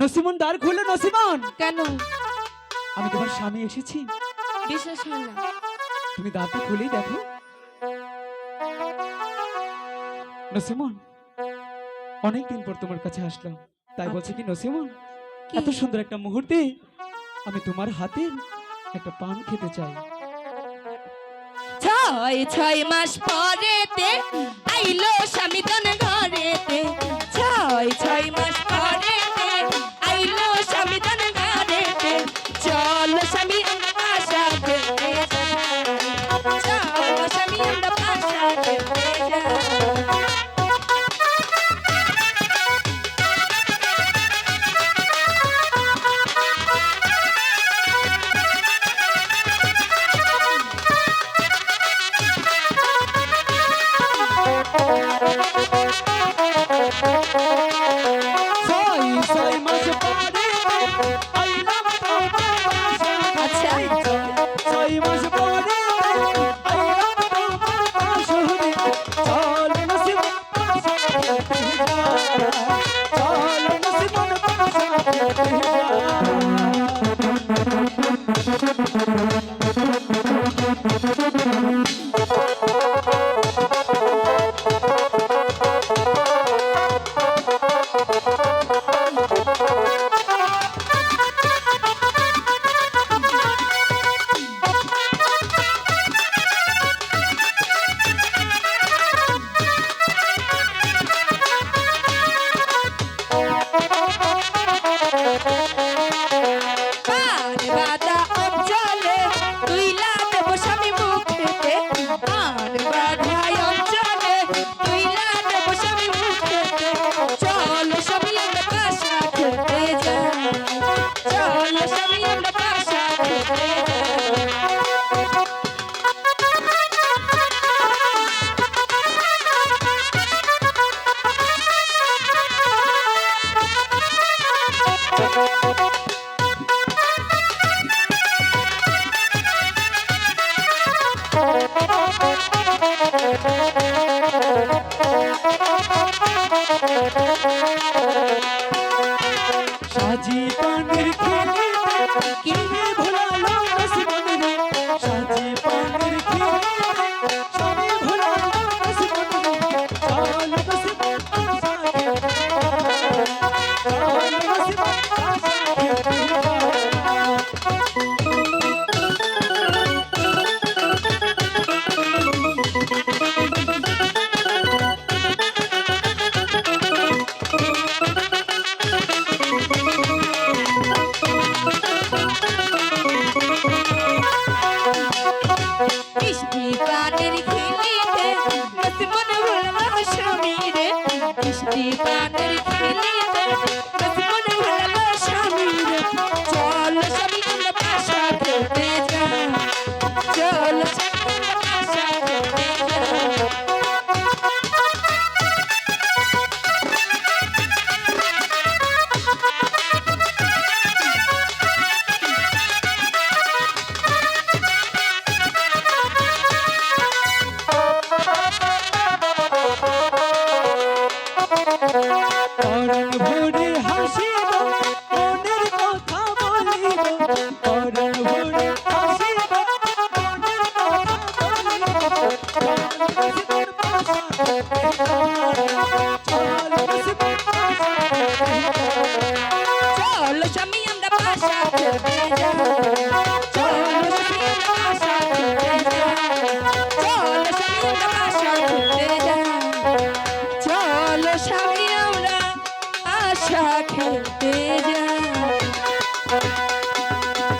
নসিমন দ্বার খুলে নসিমন। কেন? আমি তোমার স্বামী এসেছি। বিশ্বাস হয় না। তুমি দ্বারটা খুলেই দেখো। নসিমন অনেকদিন পর তোমার কাছে আসলাম। তাই বলছি কি নসিমন এত সুন্দর একটা মুহূর্তে আমি তোমার হাতে একটা পান খেতে চাই। ছয় ছয় মাস পরেতে আইলো স্বামী ঘরেতে। ছয় ছয় মাস পরেতে খিলিতে নসিমন ভুলবা স্বামী রে। মিষ্টি পানের খিলিতে